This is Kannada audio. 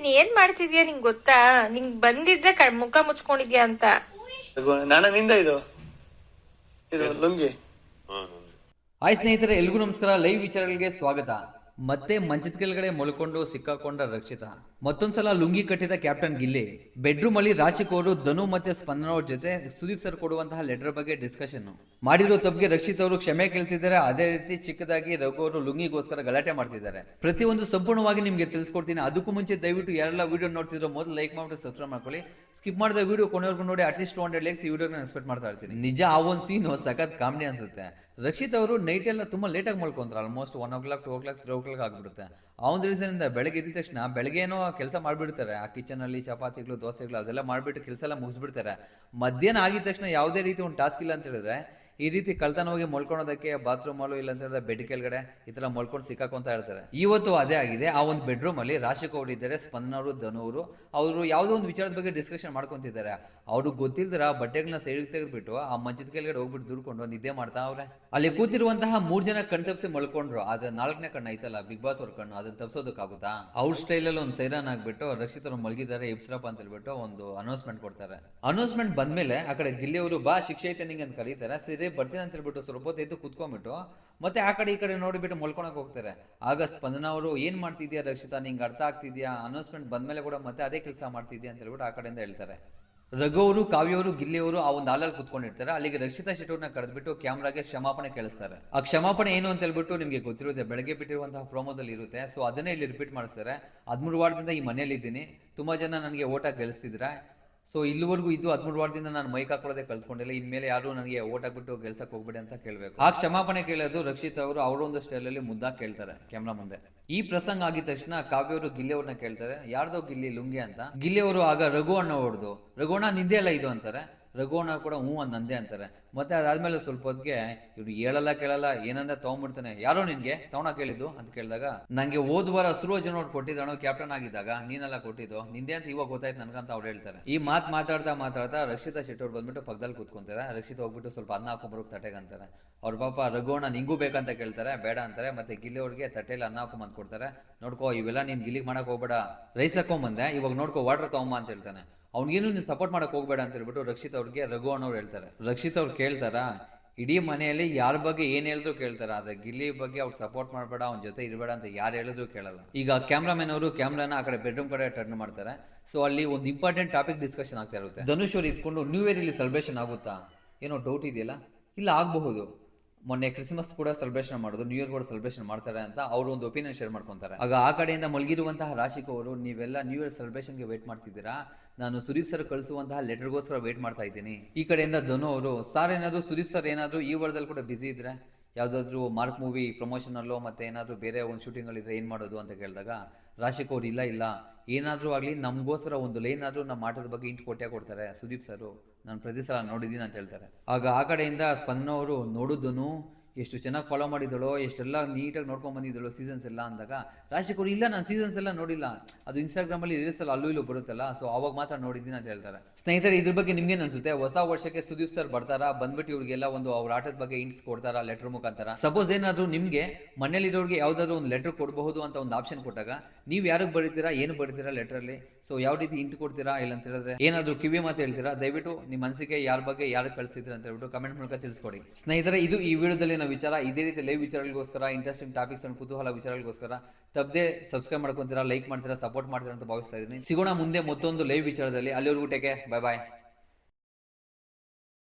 ನೀನ್ ಏನ್ ಮಾಡ್ತಿದ್ಯಾ ನಿಂಗ್ ಗೊತ್ತಾ? ನಿಂಗ್ ಬಂದಿದ್ದೆ ಕ- ಮುಖ ಮುಚ್ಕೊಂಡಿದ್ಯಾ ಅಂತ. ನಾನ ನಿಂದ ಇದು. ಇದು ಲುಂಗಿ. ಹಾಯ್ ಸ್ನೇಹಿತರೆ ಎಲ್ರಿಗೂ ನಮಸ್ಕಾರ. ಲೈವ್ ವಿಚಾರಗಳಿಗೆ ಸ್ವಾಗತ. ಮತ್ತೆ ಮಂಚದ ಕೆಳಗಡೆ ಮೊಳ್ಕೊಂಡು ಸಿಕ್ಕಾಕೊಂಡ ರಕ್ಷಿತ. ಮತ್ತೊಂದ್ಸಲ ಲುಂಗಿ ಕಟ್ಟಿದ ಕ್ಯಾಪ್ಟನ್ ಗಿಲ್ಲಿ. ಬೆಡ್ರೂಮ್ ಅಲ್ಲಿ ರಾಶಿಕ್ ಅವರು ಧನು ಮತ್ತೆ ಸ್ಪಂದನ ಅವ್ರ ಜೊತೆ ಸುದೀಪ್ ಸರ್ ಕೊಡುವಂತಹ ಲೆಟರ್ ಬಗ್ಗೆ ಡಿಸ್ಕಷನ್ ಮಾಡಿರೋ ತಪ್ಪಿಗೆ ರಕ್ಷಿತ್ ಅವರು ಕ್ಷಮೆ ಕೇಳ್ತಿದ್ದಾರೆ. ಅದೇ ರೀತಿ ಚಿಕ್ಕದಾಗಿ ರಘು ಅವರು ಲುಂಗಿಗೋಸ್ಕರ ಗಲಾಟೆ ಮಾಡ್ತಿದ್ದಾರೆ. ಪ್ರತಿಯೊಂದು ಸಂಪೂರ್ಣವಾಗಿ ನಿಮ್ಗೆ ತಿಳಿಸ್ಕೊಡ್ತೀನಿ. ಅದಕ್ಕೂ ಮುಂಚೆ ದಯವಿಟ್ಟು ಯಾರೆಲ್ಲ ವಿಡಿಯೋ ನೋಡ್ತಿದ್ರು ಮೊದಲು ಲೈಕ್ ಮಾಡ್ಬಿಟ್ಟು ಸಬ್ಸ್ಕ್ರೈಬ್ ಮಾಡ್ಕೊಳ್ಳಿ. ಸ್ಕಿಪ್ ಮಾಡಿದ ವಿಡಿಯೋ ಕೊನೆವರೆಗೂ ನೋಡಿ ಅಟ್ಲೀಸ್ಟ್ ಟು ಹಂಡ್ರೆಡ್ ಲೈಕ್ಸ್ ಈ ವಿಡಿಯೋನ ಎಕ್ಸ್ಪೆಕ್ಟ್ ಮಾಡ್ತಾ ಇರ್ತೀನಿ. ನಿಜ, ಆ ಒಂದು ಸೀನ್ ಸಖತ್ ಕಾಮಿಡಿ ಅನ್ಸುತ್ತೆ. ರಕ್ಷಿತ್ ಅವರು ನೈಟ್ ಎಲ್ಲ ತುಂಬಾ ಲೇಟಾಗಿ ಮಲ್ಕೊಂತಾರೆ almost one o'clock two o'clock three o'clock ಆಗ್ಬಿಡುತ್ತೆ. ಅವ್ನ ರೀಸನಿಂದ ಬೆಳಗ್ಗೆ ಎದ್ದ ತಕ್ಷಣ ಬೆಳಗ್ಗೆ ಏನೋ ಕೆಲಸ ಮಾಡಿಬಿಡ್ತಾರೆ. ಆ ಕಿಚನ್ ಅಲ್ಲಿ ಚಪಾತಿಗಳು, ದೋಸೆಗಳು ಅದೆಲ್ಲ ಮಾಡಿಬಿಟ್ಟು ಕೆಲಸ ಎಲ್ಲ ಮುಗಿಸ್ಬಿಡ್ತಾರೆ. ಮಧ್ಯಾಹ್ನ ಆಗಿದ ತಕ್ಷಣ ಯಾವುದೇ ರೀತಿ ಒಂದು ಟಾಸ್ಕ್ ಇಲ್ಲ ಅಂತ ಹೇಳಿದ್ರೆ ಈ ರೀತಿ ಹೋಗಿ ಮಲ್ಕೊಳೋದಕ್ಕೆ ಬಾತ್ರೂಮ್ ಅಲ್ಲೂ ಇಲ್ಲ ಅಂತ ಹೇಳಿದ್ರೆ ಬೆಡ್ ಕೆಳಗಡೆ ಈ ತರ ಮಲ್ಕೊಂಡು ಸಿಕ್ಕಾಕೊಂತ ಇರ್ತಾರೆ ಇವತ್ತು ಅದೇ ಆಗಿದೆ. ಆ ಒಂದು ಬೆಡ್ರೂಮ್ ಅಲ್ಲಿ ರಾಶಿ ಅವರು ಇದ್ದಾರೆ ಸ್ಪಂದನ ಅವರು ಧನು ಅವರು ಯಾವುದೋ ಒಂದು ವಿಚಾರದ ಬಗ್ಗೆ ಡಿಸ್ಕಷನ್ ಮಾಡ್ಕೊಂತಿದ್ದಾರೆ. ಅವ್ರಿಗೆ ಗೊತ್ತಿಲ್ದಿರ ಬಟ್ಟೆಗಳನ್ನ ಸೈಡ್ ತೆಗೆದ್ಬಿಟ್ಟು ಆ ಮಂಚದ ಕೆಳಗಡೆ ಹೋಗ್ಬಿಟ್ಟು ದುಡ್ಕೊಂಡು ನಿದ್ದೆ ಮಾಡ್ತಾ ಅವ್ರೆ. ಅಲ್ಲಿ ಕೂತಿರುವಂತಹ ಮೂರ್ ಜನ ಕಣ್ ತಪ್ಸಿ ಮಲ್ಕೊಂಡ್ರು. ಆದ್ರೆ ನಾಲ್ಕನೇ ಕಣ್ಣು ಐತಲ್ಲ ಬಿಗ್ ಬಾಸ್ ಅವ್ರ ಕಣ್ಣು, ಅದನ್ನ ತಪ್ಸೋದಕ್ಕಾಗುತ್ತಾ? ಅವ್ರ ಸ್ಟೈಲಲ್ಲಿ ಒಂದು ಸೈರನ್ ಆಗ್ಬಿಟ್ಟು ರಕ್ಷಿತ್ ಅವ್ರು ಮಲಗಿದ್ದಾರೆ ಇಬ್ಸ್ರಪ್ಪ ಅಂತ ಹೇಳ್ಬಿಟ್ಟು ಒಂದು ಅನೌನ್ಸ್ಮೆಂಟ್ ಕೊಡ್ತಾರೆ. ಅನೌನ್ಸ್ಮೆಂಟ್ ಬಂದ್ಮೇಲೆ ಆ ಕಡೆ ಗಿಲ್ಲಿ ಅವರು ಬಾ, ಶಿಕ್ಷೆ ಐತೆ ನಿಂಗೆ ಅಂತ ಕರೀತಾರೆ. ಸರಿ ಬರ್ತೀನಿ ಅಂತ ಹೇಳ್ಬಿಟ್ಟು ಸ್ವಲ್ಪ ಹೊತ್ತು ಎದ್ದು ಕುತ್ಕೊಂಡ್ಬಿಟ್ಟು, ಮತ್ತೆ ಆ ಕಡೆ ಈ ಕಡೆ ನೋಡಿಬಿಟ್ಟು ಮಲ್ಕೊಳಕ್ ಹೋಗ್ತಾರೆ. ಆಗ ಸ್ಪಂದನ ಅವರು, ಏನ್ ಮಾಡ್ತಿದ್ಯಾ ರಕ್ಷಿತಾ? ನಿಂಗೆ ಅರ್ಥ ಆಗ್ತಿದ್ಯಾ? ಅನೌನ್ಸ್ಮೆಂಟ್ ಬಂದ್ಮೇಲೆ ಕೂಡ ಮತ್ತೆ ಅದೇ ಕೆಲಸ ಮಾಡ್ತಿದ್ಯಾ? ಅಂತ ಹೇಳ್ಬಿಟ್ಟು ಆ ಕಡೆಯಿಂದ ಹೇಳ್ತಾರೆ. ರಘು ಅವರು ಗಿಲ್ಲಿಯವರು ಆ ಒಂದು ಹಾಲಲ್ಲಿ ಕುತ್ಕೊಂಡಿರ್ತಾರೆ. ಅಲ್ಲಿಗೆ ರಕ್ಷಿತಾ ಶೆಟ್ಟೂರ್ನ ಕರೆದ್ಬಿಟ್ಟು ಕ್ಯಾಮ್ರಾಗೆ ಕ್ಷಮಾಪಣೆ ಕೇಳಿಸ್ತಾರೆ. ಆ ಕ್ಷಮಾಪಣೆ ಏನು ಅಂತ ಹೇಳ್ಬಿಟ್ಟು ನಿಮಗೆ ಗೊತ್ತಿರುತ್ತೆ ಬೆಳಗ್ಗೆ ಬಿಟ್ಟಿರುವಂತಹ ಪ್ರೋಮೋದಲ್ಲಿ ಇರುತ್ತೆ. ಸೊ ಅದನ್ನೇ ಇಲ್ಲಿ ರಿಪೀಟ್ ಮಾಡಿಸ್ತಾರೆ. ಹದಿಮೂರು ವಾರದಿಂದ ಈ ಮನೇಲಿ ಇದ್ದೀನಿ ತುಂಬಾ ಜನ ನನಗೆ ಓಟ ಗೆಲ್ಲಿಸ್ತಿದ್ರ ಸೊ ಇಲ್ಲಿವರೆಗೂ ಇದು ಹದಿಮೂರು ವಾರದಿಂದ ನಾನು ಮೈಕ್ ಹಾಕೊಳ್ಳೋದೇ ಕಲ್ತ್ಕೊಂಡಿಲ್ಲ. ಇನ್ಮೇಲೆ ಯಾರು ನನಗೆ ಓಟ್ ಹಾಕ್ಬಿಟ್ಟು ಗೆಲ್ಸಕ್ಕೆ ಹೋಗ್ಬೇಡಿ ಅಂತ ಕೇಳಬೇಕು. ಆ ಕ್ಷಮಾಪಣೆ ಕೇಳೋದು ರಕ್ಷಿತ್ ಅವರು ಅವರೊಂದು ಸ್ಟೈಲಲ್ಲಿ ಮುದ್ದಾಗಿ ಕೇಳ್ತಾರೆ ಕ್ಯಾಮ್ರಾ ಮುಂದೆ. ಈ ಪ್ರಸಂಗ ಆಗಿದ ತಕ್ಷಣ ಕಾವ್ಯ ಅವರು ಗಿಲ್ಲಿ ಅವ್ರನ್ನ ಕೇಳ್ತಾರೆ. ಯಾರ್ದೋ ಗಿಲ್ಲಿ ಲುಂಗಿ ಅಂತ. ಗಿಲ್ಲಿ ಅವರು ಆಗ ರಘು ಅಣ್ಣ ಹೊಡೆದು ರಘು ಅಣ್ಣ ನಿಂದೆ ಅಲ್ಲ ಇದು ಅಂತಾರೆ. ರಘು ಅಣ್ಣ ಕೂಡ ಹ್ಞೂ ಅಂದ್ ನಂದೇ ಅಂತಾರೆ. ಮತ್ತೆ ಅದಾದ್ಮೇಲೆ ಸ್ವಲ್ಪ ಹೊತ್ತಿಗೆ ಇವ್ರು ಹೇಳಲ್ಲ ಕೇಳಲ್ಲ, ಏನಂದ್ರೆ ತಗೊಂಡ್ಬಿಡ್ತಾನೆ. ಯಾರೋ ನಿನ್ಗೆ? ತಗೊಂಡ ಕೇಳಿದ್ದು ಅಂತ ಕೇಳಿದಾಗ, ನಂಗೆ ಹೋದ್ ವಾರ ಜನ ನೋಡ್ ಕೊಟ್ಟಿದ್ದಾನೋ ಕ್ಯಾಪ್ಟನ್ ಆಗಿದ್ದಾಗ, ನೀನೆಲ್ಲ ಕೊಟ್ಟಿದ್ದು. ನಿಂದೆ ಅಂತ ಇವಾಗ ಗೊತ್ತಾಯ್ತು ನನ್ಗಂತ ಅವ್ರು ಹೇಳ್ತಾರೆ. ಈ ಮಾತು ಮಾತಾಡ್ತಾ ಮಾತಾಡ್ತಾ ರಕ್ಷಿತಾ ಶೆಟ್ಟಿ ಅವ್ರು ಬಂದ್ಬಿಟ್ಟು ಪಕ್ಕದಲ್ಲಿ ಕೂತ್ಕೊಂತಾರೆ. ರಕ್ಷಿತಾ ಹೋಗ್ಬಿಟ್ಟು ಸ್ವಲ್ಪ ಅನ್ನ ಹಾಕೊಂಬರೋಕೆ ತಟ್ಟೆಗೆ ಅಂತಾರೆ. ಅವ್ರ ಪಾಪ ರಘುವಣ್ಣ ನಿಂಗೂ ಬೇಕಂತ ಕೇಳ್ತಾರೆ, ಬೇಡ ಅಂತಾರೆ. ಮತ್ತೆ ಗಿಲ್ಲಿ ಅವ್ರಿಗೆ ತಟ್ಟೆಲಿ ಅನ್ನ ಹಾಕೊಂಬಂದು ಕೊಡ್ತಾರೆ ನೋಡ್ಕೋ, ಇವೆಲ್ಲ ನೀನ್ ಗಿಲ್ಲಿಗೆ ಮಾಡಕ್ ಹೋಗ್ಬೇಡ. ರೈಸ್ ಹಾಕೊಂಬಂದೆ, ಇವಾಗ ನೋಡ್ಕೋ ವಾಟರ್ ತಗೊಂಬ ಅಂತ ಹೇಳ್ತಾನೆ. ಅವ್ನಿಗೇನು ನೀನು ಸಪೋರ್ಟ್ ಮಾಡಕ್ಕೆ ಹೋಗ್ಬೇಡ ಅಂತ ಹೇಳ್ಬಿಟ್ಟು ರಕ್ಷಿತ್ ಅವ್ರಿಗೆ ರಘು ಅನ್ನೋರು ಹೇಳ್ತಾರೆ. ರಕ್ಷಿತ್ ಅವ್ರು ಕೇಳ್ತಾರಾ, ಇಡೀ ಮನೆಯಲ್ಲಿ ಯಾರ ಬಗ್ಗೆ ಏನ್ ಹೇಳಿದ್ರು ಕೇಳ್ತಾರೆ, ಆದ್ರೆ ಗಿಲ್ಲಿ ಬಗ್ಗೆ ಅವ್ರು ಸಪೋರ್ಟ್ ಮಾಡಬೇಡ, ಅವ್ನ ಜೊತೆ ಇರಬೇಡ ಅಂತ ಯಾರು ಹೇಳಿದ್ರು ಕೇಳಲ್ಲ. ಈಗ ಕ್ಯಾಮ್ರಾಮನ್ ಅವರು ಕ್ಯಾಮ್ರಾನ ಆ ಕಡೆ ಬೆಡ್ರೂಮ್ ಕಡೆ ಟರ್ನ್ ಮಾಡ್ತಾರೆ. ಸೊ ಅಲ್ಲಿ ಒಂದು ಇಂಪಾರ್ಟೆಂಟ್ ಟಾಪಿಕ್ ಡಿಸ್ಕಷನ್ ಆಗ್ತಾ ಇರುತ್ತೆ. ಧನುಷ್ ಅವ್ರು ಇದ್ಕೊಂಡು ನ್ಯೂ ಇಯರ್ ಇಲ್ಲಿ ಸೆಲೆಬ್ರೇಷನ್ ಆಗುತ್ತಾ? ಏನೋ ಡೌಟ್ ಇದೆಯಲ್ಲ? ಇಲ್ಲ ಆಗಬಹುದು. ಮೊನ್ನೆ ಕ್ರಿಸ್ಮಸ್ ಕೂಡ ಸೆಲೆಬ್ರೇಷನ್ ಮಾಡೋದು ನ್ಯೂ ಇಯರ್ ಕೂಡ ಸೆಲೆಬ್ರೇಷನ್ ಮಾಡ್ತಾರೆ ಅಂತ ಅವರು ಒಂದು ಒಪಿನಿಯನ್ ಶೇರ್ ಮಾಡ್ಕೊಂತಾರೆ. ಆಗ ಆ ಕಡೆಯಿಂದ ಮಲಗಿರುವಂತಹ ರಾಶಿಕವರು ನೀವೆಲ್ಲ ನ್ಯೂ ಇಯರ್ ಸೆಲೆಬ್ರೇಷನ್ಗೆ ವೇಟ್ ಮಾಡ್ತಿದ್ದೀರಾ? ನಾನು ಸುದೀಪ್ ಸರ್ ಕಳಿಸುವಂತಹ ಲೆಟರ್ಗೋಸ್ಕರ ವೇಟ್ ಮಾಡ್ತಾ ಇದ್ದೀನಿ. ಈ ಕಡೆಯಿಂದ ಧನು ಅವರು ಸರ್ ಏನಾದರೂ, ಸುದೀಪ್ ಸರ್ ಏನಾದರೂ ಈ ವಾರದಲ್ಲಿ ಕೂಡ ಬಿಸಿ ಇದ್ರೆ, ಯಾವುದಾದ್ರೂ ಮಾರ್ಕ್ ಮೂವಿ ಪ್ರಮೋಷನಲ್ಲೋ ಮತ್ತೆ ಏನಾದರೂ ಬೇರೆ ಒಂದು ಶೂಟಿಂಗಲ್ಲಿದ್ದರೆ ಏನು ಮಾಡೋದು? ಅಂತ ಕೇಳಿದಾಗ ರಾಶಿಕ್ ಇಲ್ಲ ಇಲ್ಲ. ಏನಾದರೂ ಆಗಲಿ, ನಮಗೋಸ್ಕರ ಒಂದು ಲೈನ್ ಆದರೂ ನಮ್ಮ ಆಟದ ಬಗ್ಗೆ ಇಂಟು ಕೊಟ್ಟೆ ಕೊಡ್ತಾರೆ ಸುದೀಪ್ ಸರು ನಾನು ಪ್ರತಿ ಸಲ ನೋಡಿದ್ದೀನಿ ಅಂತ ಹೇಳ್ತಾರೆ. ಆಗ ಆ ಕಡೆಯಿಂದ ಸ್ಪಂದನವರು ನೋಡಿದ್ದನು ಎಷ್ಟು ಚೆನ್ನಾಗಿ ಫಾಲೋ ಮಾಡಿದಳು ಎಷ್ಟೆಲ್ಲ ನೀಟಾಗಿ ನೋಡ್ಕೊಂಡು ಬಂದಿದ್ದಳು ಸೀಸನ್ಸ್ ಎಲ್ಲ ಅಂದಾಗ ರಾಶಿ ಅವರು ಇಲ್ಲ, ನಾನು ಸೀಸನ್ಸ್ ಎಲ್ಲ ನೋಡಿಲ್ಲ. ಅದು ಇನ್ಸ್ಟಾಗ್ರಾಮ್ ಅಲ್ಲಿ ಅಲ್ಲೂ ಇಲ್ಲೂ ಬರುತ್ತಲ್ಲ ಸೊ ಅವಾಗ ಮಾತ್ರ ನೋಡಿದ್ದೀನಿ ಅಂತ ಹೇಳ್ತಾರೆ. ಸ್ನೇಹಿತರೆ, ಇದ್ರ ಬಗ್ಗೆ ನಿಮ್ಗೇನು ಅನ್ಸುತ್ತೆ? ಹೊಸ ವರ್ಷಕ್ಕೆ ಸುದೀಪ್ ಸರ್ ಬರ್ತಾರಾ? ಬಂದ್ಬಿಟ್ಟು ಇವ್ರಿಗೆಲ್ಲ ಒಂದು ಅವ್ರ ಆಟದ ಬಗ್ಗೆ ಇಂಟ್ಸ್ ಕೊಡ್ತಾರಾ ಲೆಟರ್ ಮುಖಾಂತರ? ಸಪೋಸ್ ಏನಾದರೂ ನಿಮ್ಗೆ ಮನೆಯಲ್ಲಿರೋರಿಗೆ ಯಾವ್ದಾದ್ರು ಒಂದು ಲೆಟರ್ ಕೊಡಬಹುದು ಅಂತ ಒಂದು ಆಪ್ಷನ್ ಕೊಟ್ಟಾಗ, ನೀವು ಯಾರಿಗೆ ಬರೀತೀರಾ, ಏನು ಬರೀತೀರಾ ಲೆಟರ್ ಅಲ್ಲಿ? ಸೊ ಯಾವ ರೀತಿ ಇಂಟ್ ಕೊಡ್ತೀರಾ ಇಲ್ಲ ಅಂತ ಹೇಳಿದ್ರೆ? ಏನಾದ್ರು ಕಿವಿ ಮಾತು ಹೇಳ್ತೀರಾ? ದಯವಿಟ್ಟು ನಿಮ್ಮ ಮನಸ್ಸಿಗೆ ಯಾರ ಬಗ್ಗೆ ಯಾರು ಕಳಿಸಿದ್ರೆ ಅಂತ ಹೇಳ್ಬಿಟ್ಟು ಕಮೆಂಟ್ ಮೂಲಕ ತಿಳಿಸ್ಕೊಡಿ. ಸ್ನೇಹಿತರೆ, ಇದು ಈ ವಿಡಿಯೋದಲ್ಲಿ ನಾವು ವಿಚಾರ, ಇದೇ ರೀತಿ ಲೈವ್ ವಿಚಾರಗಳಿಗೋಸ್ಕರ ಇಂಟ್ರೆಸ್ಟಿಂಗ್ ಟಾಪಿಕ್ಸ್ ಅಂಡ್ ಕುತೂಹಲ ವಿಚಾರಗಳಿಗೋಸ್ಕರ, ತಪ್ಪದೆ ಸಬ್ಸ್ಕ್ರೈಬ್ ಮಾಡ್ಕೊಂತೀರಾ ಲೈಕ್ ಮಾಡ್ತೀರಾ ಸಪೋರ್ಟ್ ಮಾಡ್ತೀರಾ ಅಂತ ಭಾವಿಸ್ತಾ ಇದ್ದೀನಿ. ಸಿಗೋಣ ಮುಂದೆ ಮತ್ತೊಂದು ಲೈವ್ ವಿಚಾರದಲ್ಲಿ. ಅಲ್ಲಿವರೆಗೂ ಟೇಕೆ ಬೈ ಬಾಯ್